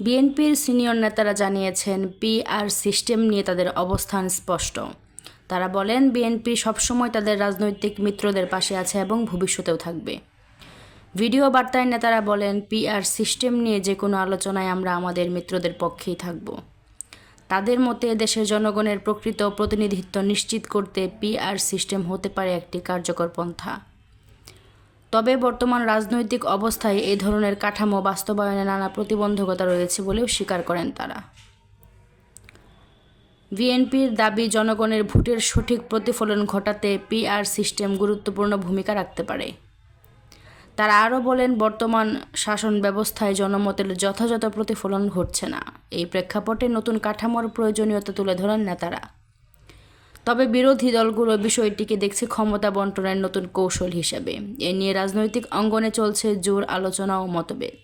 বিএনপির সিনিয়র নেতারা জানিয়েছেন পিআর সিস্টেম নিয়ে তাদের অবস্থান স্পষ্ট। তারা বলেন, বিএনপি সবসময় তাদের রাজনৈতিক মিত্রদের পাশে আছে এবং ভবিষ্যতেও থাকবে। ভিডিও বার্তায় নেতারা বলেন পিআর সিস্টেম নিয়ে যে কোনো আলোচনায় আমরা আমাদের মিত্রদের পক্ষেই থাকব। তাদের মতে, দেশের জনগণের প্রকৃত প্রতিনিধিত্ব নিশ্চিত করতে পিআর সিস্টেম হতে পারে একটি কার্যকর পন্থা। তবে বর্তমান রাজনৈতিক অবস্থায় এই ধরনের কাঠামো বাস্তবায়নে নানা প্রতিবন্ধকতা রয়েছে বলেও স্বীকার করেন তারা। বিএনপির দাবি জনগণের ভোটের সঠিক প্রতিফলন ঘটাতে পিআর সিস্টেম গুরুত্বপূর্ণ ভূমিকা রাখতে পারে। তারা আরও বলেন, বর্তমান শাসন ব্যবস্থায় জনমতের যথাযথ প্রতিফলন ঘটছে না। এই প্রেক্ষাপটে নতুন কাঠামোর প্রয়োজনীয়তা তুলে ধরেন নেতারা। তবে বিরোধী দলগুলো বিষয়টিকে দেখছে ক্ষমতা বন্টনের নতুন কৌশল হিসেবে। এ নিয়ে রাজনৈতিক অঙ্গনে চলছে জোর আলোচনা ও মতভেদ।